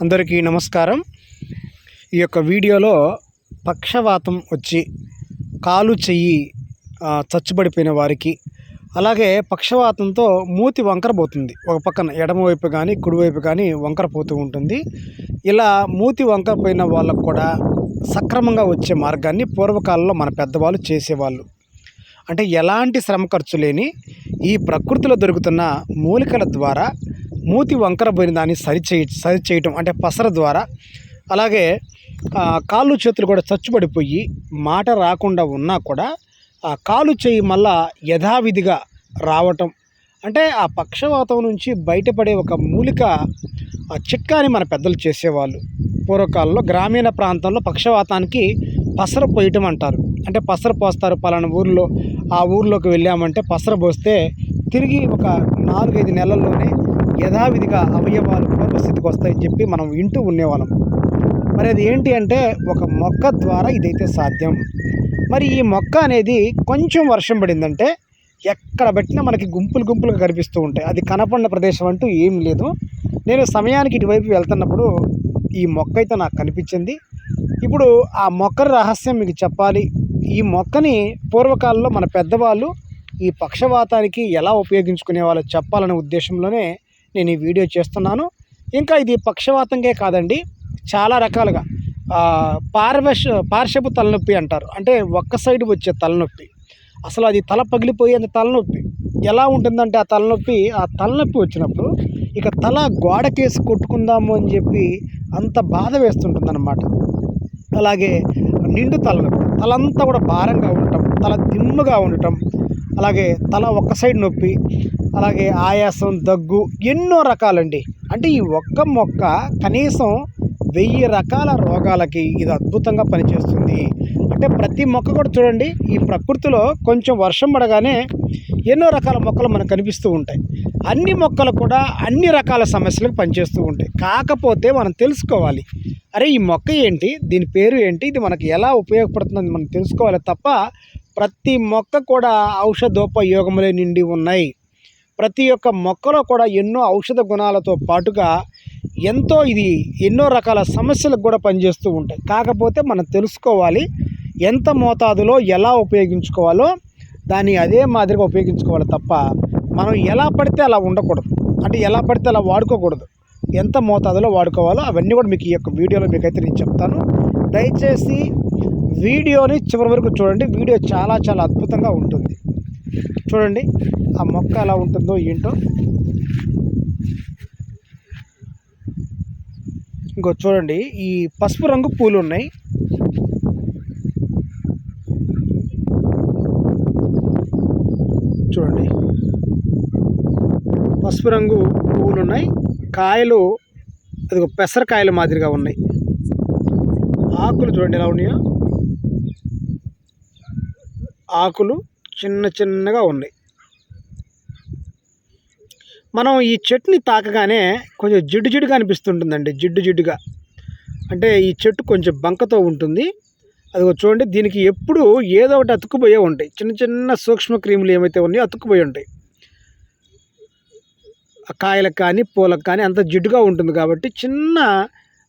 అందరికీ నమస్కారం. ఈ యొక్క వీడియోలో పక్షవాతం వచ్చి కాలు చెయ్యి చచ్చుబడిపోయిన వారికి అలాగే పక్షవాతంతో మూతి వంకర పోతుంది ఒక పక్కన ఎడమవైపు కానీ కుడివైపు కానీ వంకర పోతూ ఉంటుంది. ఇలా మూతి వంకర పోయిన వాళ్ళకు కూడా సక్రమంగా వచ్చే మార్గాన్ని పూర్వకాలంలో మన పెద్దవాళ్ళు చేసేవాళ్ళు. అంటే ఎలాంటి శ్రమ ఖర్చు లేని ఈ ప్రకృతిలో దొరుకుతున్న మూలికల ద్వారా మూతి వంకర పోయిన దాన్ని సరిచేయ సరిచేయటం అంటే పసర ద్వారా. అలాగే కాళ్ళు చేతులు కూడా చచ్చుబడిపోయి మాట రాకుండా ఉన్నా కూడా ఆ కాలు చేయి మళ్ళా యథావిధిగా రావటం. అంటే ఆ పక్షవాతం నుంచి బయటపడే ఒక మూలిక ఆ చిట్కాని మన పెద్దలు చేసేవాళ్ళు. పూర్వకాలంలో గ్రామీణ ప్రాంతంలో పక్షవాతానికి పసర పోయటం అంటారు. అంటే పసర పోస్తారు పలానా ఊర్లో. ఆ ఊర్లోకి వెళ్ళామంటే పసర పోస్తే తిరిగి ఒక నాలుగైదు నెలల్లోనే యథావిధిగా అవయవాలు పూర్వస్థితికి వస్తాయని చెప్పి మనం వింటూ ఉండేవాళ్ళం. మరి అది ఏంటి అంటే ఒక మొక్క ద్వారా ఇదైతే సాధ్యం. మరి ఈ మొక్క అనేది కొంచెం వర్షం పడిందంటే ఎక్కడ పెట్టినా మనకి గుంపులు గుంపులుగా కనిపిస్తూ ఉంటాయి. అది కనపడిన ప్రదేశం అంటూ ఏం లేదు. నేను సమయానికి ఇటువైపు వెళ్తున్నప్పుడు ఈ మొక్క అయితే నాకు కనిపించింది. ఇప్పుడు ఆ మొక్క రహస్యం మీకు చెప్పాలి. ఈ మొక్కని పూర్వకాలంలో మన పెద్దవాళ్ళు ఈ పక్షవాతానికి ఎలా ఉపయోగించుకునే వాళ్ళు చెప్పాలనే ఉద్దేశంలోనే నేను ఈ వీడియో చేస్తున్నాను. ఇంకా ఇది పక్షవాతంకే కాదండి. చాలా రకాలుగా. పార్వశ పార్శ్వపు తలనొప్పి అంటారు. అంటే ఒక్క సైడ్ వచ్చే తలనొప్పి. అసలు అది తల పగిలిపోయేంత తలనొప్పి. ఎలా ఉంటుందంటే ఆ తలనొప్పి ఆ తలనొప్పి వచ్చినప్పుడు ఇక తల గోడకేసి కొట్టుకుందాము అని చెప్పి అంత బాధ వేస్తుంటుంది అలాగే నిండు తలనొప్పి. తలంతా కూడా భారంగా ఉండటం తల దిమ్ముగా ఉండటం అలాగే తల ఒక్క సైడ్ నొప్పి అలాగే ఆయాసం దగ్గు ఎన్నో రకాలండి. అంటే ఈ ఒక్క మొక్క కనీసం వెయ్యి రకాల రోగాలకి ఇది అద్భుతంగా పనిచేస్తుంది. అంటే ప్రతి మొక్క కూడా చూడండి ఈ ప్రకృతిలో కొంచెం వర్షం పడగానే ఎన్నో రకాల మొక్కలు మనకు కనిపిస్తూ ఉంటాయి. అన్ని మొక్కలు కూడా అన్ని రకాల సమస్యలకు పనిచేస్తూ ఉంటాయి. కాకపోతే మనం తెలుసుకోవాలి అరే ఈ మొక్క ఏంటి దీని పేరు ఏంటి ఇది మనకి ఎలా ఉపయోగపడుతుందని మనం తెలుసుకోవాలి తప్ప ప్రతి మొక్క కూడా ఔషధోపయోగములే నిండి ఉన్నాయి. ప్రతి ఒక్క మొక్కలో కూడా ఎన్నో ఔషధ గుణాలతో పాటుగా ఎంతో ఇది ఎన్నో రకాల సమస్యలకు కూడా పనిచేస్తూ ఉంటాయి. కాకపోతే మనం తెలుసుకోవాలి ఎంత మోతాదులో ఎలా ఉపయోగించుకోవాలో దాన్ని అదే మాదిరిగా ఉపయోగించుకోవాలి తప్ప మనం ఎలా పడితే అలా ఉండకూడదు. అంటే ఎలా పడితే అలా వాడుకోకూడదు. ఎంత మోతాదులో వాడుకోవాలో అవన్నీ కూడా మీకు ఈ యొక్క వీడియోలో మీకైతే నేను చెప్తాను. దయచేసి వీడియోని చివరి వరకు చూడండి. వీడియో చాలా చాలా అద్భుతంగా ఉంటుంది. చూడండి. ఆ మొక్క ఎలా ఉంటుందో ఏంటో. ఇంకో చూడండి ఈ పసుపు రంగు పూలు ఉన్నాయి. చూడండి పసుపు రంగు పువ్వులు ఉన్నాయి. కాయలు అది ఒక పెసరకాయల మాదిరిగా ఉన్నాయి. ఆకులు చూడండి ఎలా ఉన్నాయో. ఆకులు చిన్న చిన్నగా ఉన్నాయి. మనం ఈ చెట్టుని తాకగానే కొంచెం జిడ్డు జిడ్డుగా అనిపిస్తుంటుందండి జిడ్డు జిడ్డుగా. అంటే ఈ చెట్టు కొంచెం బంకతో ఉంటుంది. అది చూడండి దీనికి ఎప్పుడు ఏదో ఒకటి అతుక్కుపోయే ఉంటాయి. చిన్న చిన్న సూక్ష్మ క్రిములు ఏమైతే ఉన్నాయో అతుక్కుపోయి ఉంటాయి. ఆ కాయలకు కానీ పూలకు కానీ అంత జిడ్డుగా ఉంటుంది కాబట్టి చిన్న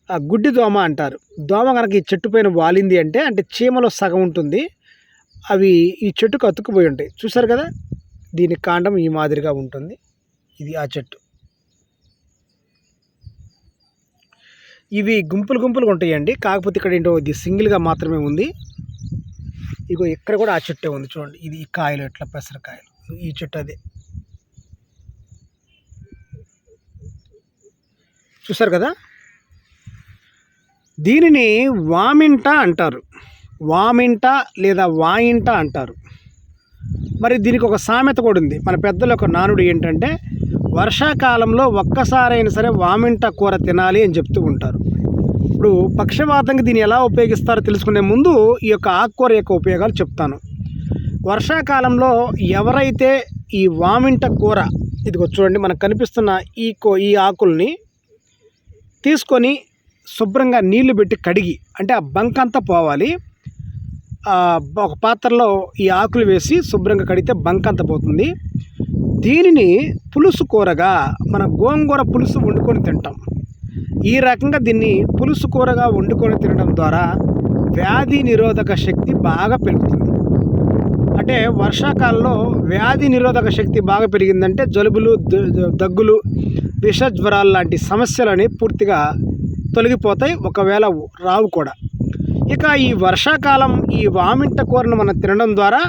గుడ్డి దోమ అంటారు. దోమ కనుక ఈ చెట్టు పైన వాలింది అంటే అంటే చీమలో సగం ఉంటుంది. అవి ఈ చెట్టుకు అతుక్కుపోయి ఉంటాయి. చూసారు కదా? దీని కాండం ఈ మాదిరిగా ఉంటుంది. ఇది ఆ చెట్టు. ఇవి గుంపులు గుంపులుగా ఉంటాయండి. కాకపోతే ఇక్కడ ఏంటో ఇది సింగిల్గా మాత్రమే ఉంది. ఇగో ఇక్కడ కూడా ఆ చెట్టే ఉంది చూడండి. ఇది ఈ కాయలు ఎట్లా పెసరకాయలు ఈ చెట్టు అదే. చూసారు కదా? దీనిని వామింట అంటారు. వామింట లేదా వాయింట అంటారు. మరి దీనికి ఒక సామెత కూడా ఉంది. మన పెద్దల ఒక నానుడు ఏంటంటే వర్షాకాలంలో ఒక్కసారైనా సరే వామింట కూర తినాలి అని చెప్తూ ఉంటారు. ఇప్పుడు పక్షవాతంగా దీన్ని ఎలా ఉపయోగిస్తారో తెలుసుకునే ముందు ఈ యొక్క ఆకుకూర యొక్క ఉపయోగాలు చెప్తాను. వర్షాకాలంలో ఎవరైతే ఈ వామింట కూర ఇదిగో చూడండి మనకు కనిపిస్తున్న ఈ కో ఈ ఆకుల్ని తీసుకొని శుభ్రంగా నీళ్ళు పెట్టి కడిగి అంటే ఆ బంక్ అంతా పోవాలి. ఒక పాత్రలో ఈ ఆకులు వేసి శుభ్రంగా కడితే బంకంత పోతుంది. దీనిని పులుసు కూరగా మన గోంగూర పులుసు వండుకొని తింటాం. ఈ రకంగా దీన్ని పులుసు కూరగా వండుకొని తినడం ద్వారా వ్యాధి నిరోధక శక్తి బాగా పెరుగుతుంది. అంటే వర్షాకాలంలో వ్యాధి నిరోధక శక్తి బాగా పెరిగిందంటే జలుబులు దగ్గులు విష జ్వరాలు లాంటి సమస్యలని పూర్తిగా తొలగిపోతాయి. ఒకవేళ రావు కూడా. ఇక ఈ వర్షాకాలం ఈ వామింట కూరను మనం తినడం ద్వారా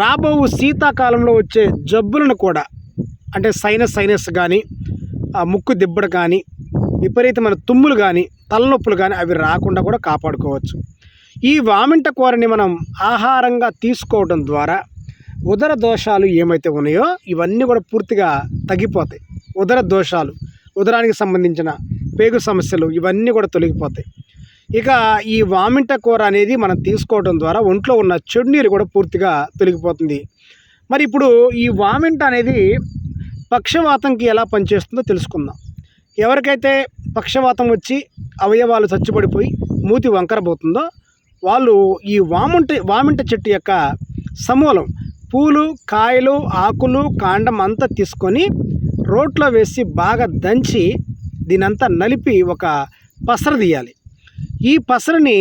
రాబో శీతాకాలంలో వచ్చే జబ్బులను కూడా అంటే సైనస్ సైనస్ కానీ ఆ ముక్కు దిబ్బడు కానీ విపరీతమైన తుమ్ములు కానీ తలనొప్పులు కానీ అవి రాకుండా కూడా కాపాడుకోవచ్చు. ఈ వామింట కూరని మనం ఆహారంగా తీసుకోవడం ద్వారా ఉదర దోషాలు ఏమైతే ఉన్నాయో ఇవన్నీ కూడా పూర్తిగా తగ్గిపోతాయి. ఉదర దోషాలు ఉదరానికి సంబంధించిన పేగు సమస్యలు ఇవన్నీ కూడా తొలగిపోతాయి. ఇక ఈ వామింట కూర అనేది మనం తీసుకోవడం ద్వారా ఒంట్లో ఉన్న చెడునీరు కూడా పూర్తిగా తొలగిపోతుంది. మరి ఇప్పుడు ఈ వామింట అనేది పక్షవాతంకి ఎలా పనిచేస్తుందో తెలుసుకుందాం. ఎవరికైతే పక్షవాతం వచ్చి అవయవాలు చచ్చుబడిపోయి మూతి వంకరబోతుందో వాళ్ళు ఈ వామింట వామింట చెట్టు యొక్క సమూలం పూలు కాయలు ఆకులు కాండం అంతా తీసుకొని రోట్లో వేసి బాగా దంచి దీనంతా నలిపి ఒక పసర తీయాలి. ఈ పసరని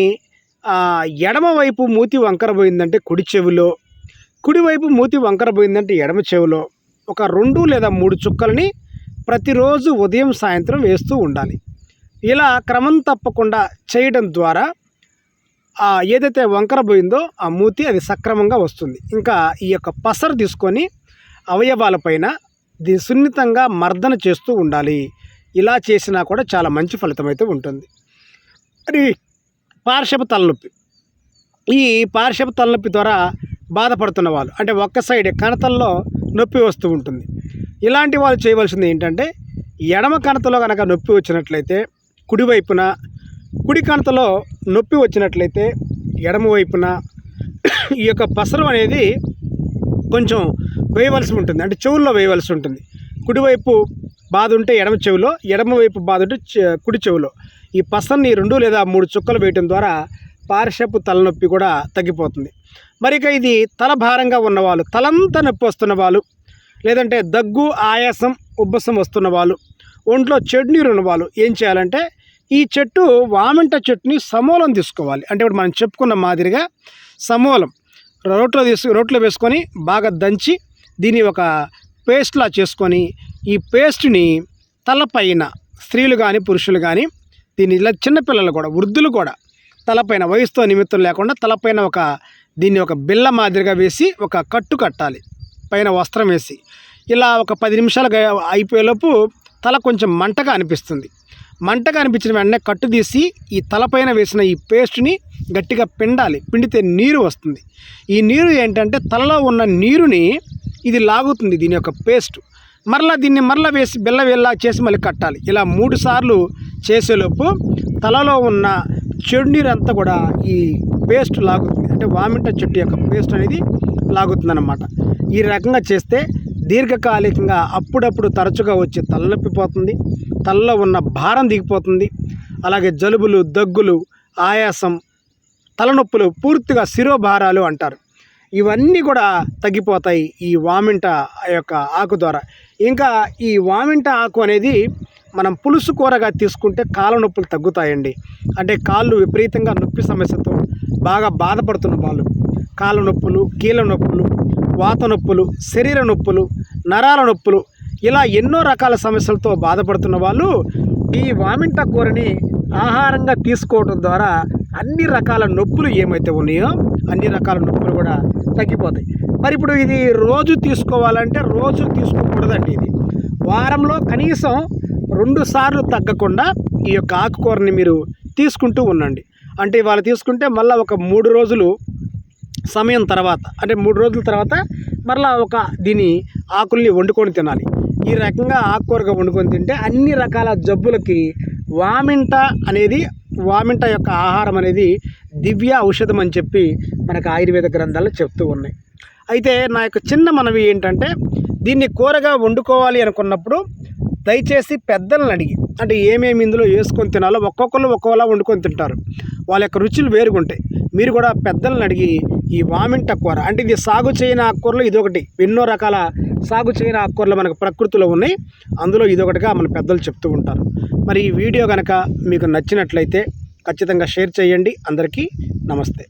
ఎడమవైపు మూతి వంకర పోయిందంటే కుడి చెవిలో కుడివైపు మూతి వంకర పోయిందంటే ఎడమ చెవిలో. ఒక రెండు లేదా మూడు చుక్కలని ప్రతిరోజు ఉదయం సాయంత్రం వేస్తూ ఉండాలి. ఇలా క్రమం తప్పకుండా చేయడం ద్వారా ఆ ఏదైతే వంకర పోయిందో ఆ మూతి అది సక్రమంగా వస్తుంది. ఇంకా ఈ యొక్క పసరు తీసుకొని అవయవాలపైన దీన్ని సున్నితంగా మర్దన చేస్తూ ఉండాలి. ఇలా చేసినా కూడా చాలా మంచి ఫలితం అయితే ఉంటుంది. మరి పార్శ్వ తలనొప్పి. ఈ పార్శ్వ తలనొప్పి ద్వారా బాధపడుతున్న వాళ్ళు అంటే ఒక్క సైడ్ కణతల్లో నొప్పి వస్తూ ఉంటుంది. ఇలాంటి వాళ్ళు చేయవలసింది ఏంటంటే ఎడమ కణతలో కనుక నొప్పి వచ్చినట్లయితే కుడివైపున కుడి కణతలో నొప్పి వచ్చినట్లయితే ఎడమ వైపున ఈ యొక్క పసరు అనేది కొంచెం వేయవలసి ఉంటుంది. అంటే చెవుల్లో వేయవలసి ఉంటుంది. కుడివైపు బాధ ఉంటే ఎడమ చెవిలో ఎడమవైపు బాధ ఉంటే చె- కుడి చెవిలో. ఈ పసన్ని రెండు లేదా మూడు చుక్కలు వేయటం ద్వారా పారిశపు తలనొప్పి కూడా తగ్గిపోతుంది. మరిక ఇది తల భారంగా ఉన్నవాళ్ళు తలంతా నొప్పి వస్తున్న వాళ్ళు లేదంటే దగ్గు ఆయాసం ఉబ్బసం వస్తున్న వాళ్ళు ఒంట్లో చెడు నీరు ఉన్న వాళ్ళు ఏం చేయాలంటే ఈ చెట్టు వామంట చెట్టుని సమూలం తీసుకోవాలి. అంటే ఇప్పుడు మనం చెప్పుకున్న మాదిరిగా సమూలం. రోట్లో తీసుకు రోట్లో వేసుకొని బాగా దంచి దీన్ని ఒక పేస్ట్లా చేసుకొని ఈ పేస్ట్ని తలపైన స్త్రీలు కానీ పురుషులు కానీ దీన్ని ఇలా చిన్నపిల్లలు కూడా వృద్ధులు కూడా తలపైన వయసుతో నిమిత్తం లేకుండా తలపైన ఒక దీన్ని ఒక బిల్ల మాదిరిగా వేసి ఒక కట్టు కట్టాలి. పైన వస్త్రం వేసి. ఇలా ఒక పది నిమిషాలు అయిపోయేలోపు తల కొంచెం మంటగా అనిపిస్తుంది. మంటగా అనిపించిన వెంటనే కట్టు తీసి ఈ తలపైన వేసిన ఈ పేస్ట్ని గట్టిగా పిండాలి. పిండితే నీరు వస్తుంది. ఈ నీరు ఏంటంటే తలలో ఉన్న నీరుని ఇది లాగుతుంది దీని యొక్క పేస్ట్. మరలా దీన్ని మరలా వేసి బెల్ల వేలా చేసి మళ్ళీ కట్టాలి. ఇలా మూడు సార్లు చేసేలోపు తలలో ఉన్న చెడు నీరు అంతా కూడా ఈ పేస్ట్ లాగుతుంది. అంటే వామిట చెట్టు యొక్క పేస్ట్ అనేది లాగుతుంది ఈ రకంగా చేస్తే దీర్ఘకాలికంగా అప్పుడప్పుడు తరచుగా వచ్చి తలనొప్పి పోతుంది తలలో ఉన్న భారం దిగిపోతుంది అలాగే జలుబులు దగ్గులు ఆయాసం తలనొప్పులు పూర్తిగా శిరోభారాలు అంటారు. ఇవన్నీ కూడా తగ్గిపోతాయి ఈ వామింట యొక్క ఆకు ద్వారా. ఇంకా ఈ వామింట ఆకు అనేది మనం పులుసు కూరగా తీసుకుంటే కాళ్ళ నొప్పులు తగ్గుతాయండి. అంటే కాళ్ళు విపరీతంగా నొప్పి సమస్యతో బాగా బాధపడుతున్న వాళ్ళు కాళ్ళ నొప్పులు కీళ్ళ నొప్పులు వాత నొప్పులు శరీర నొప్పులు నరాల నొప్పులు ఇలా ఎన్నో రకాల సమస్యలతో బాధపడుతున్న వాళ్ళు ఈ వామింట కూరని ఆహారంగా తీసుకోవడం ద్వారా అన్ని రకాల నొప్పులు ఏమైతే ఉన్నాయో అన్ని రకాల నొప్పులు కూడా తగ్గిపోతాయి. మరి ఇప్పుడు ఇది రోజు తీసుకోవాలంటే రోజు తీసుకోకూడదండి ఇది. వారంలో కనీసం రెండు సార్లు తగ్గకుండా ఈ యొక్క ఆకుకూరని మీరు తీసుకుంటూ ఉండండి. అంటే ఇవాళ తీసుకుంటే మళ్ళీ ఒక మూడు రోజులు సమయం తర్వాత అంటే మూడు రోజుల తర్వాత మరలా ఒక దీని ఆకుల్ని వండుకొని తినాలి. ఈ రకంగా ఆకుకూరగా వండుకొని తింటే అన్ని రకాల జబ్బులకి వామింట అనేది వామింట యొక్క ఆహారం అనేది దివ్య ఔషధం అని చెప్పి మనకు ఆయుర్వేద గ్రంథాలు చెప్తూ ఉన్నాయి. అయితే నా యొక్క చిన్న మనవి ఏంటంటే దీన్ని కూరగా వండుకోవాలి అనుకున్నప్పుడు దయచేసి పెద్దలను అడిగి అంటే ఏమేమి ఇందులో వేసుకొని తినాలో ఒక్కొక్కరు ఒక్కోలా వండుకొని తింటారు. వాళ్ళ యొక్క రుచులు వేరుగుంటాయి. మీరు కూడా పెద్దలను అడిగి ఈ వామింట కూర అంటే ఇది సాగు చేయని ఆకుకూరలు ఇదొకటి ఎన్నో రకాల సాగు చేయని ఆకుకూరలు మనకు ప్రకృతిలో ఉన్నాయి. అందులో ఇదొకటిగా మన పెద్దలు చెప్తూ ఉంటారు. మరి ఈ వీడియో కనుక మీకు నచ్చినట్లయితే ఖచ్చితంగా షేర్ చేయండి. అందరికీ నమస్తే.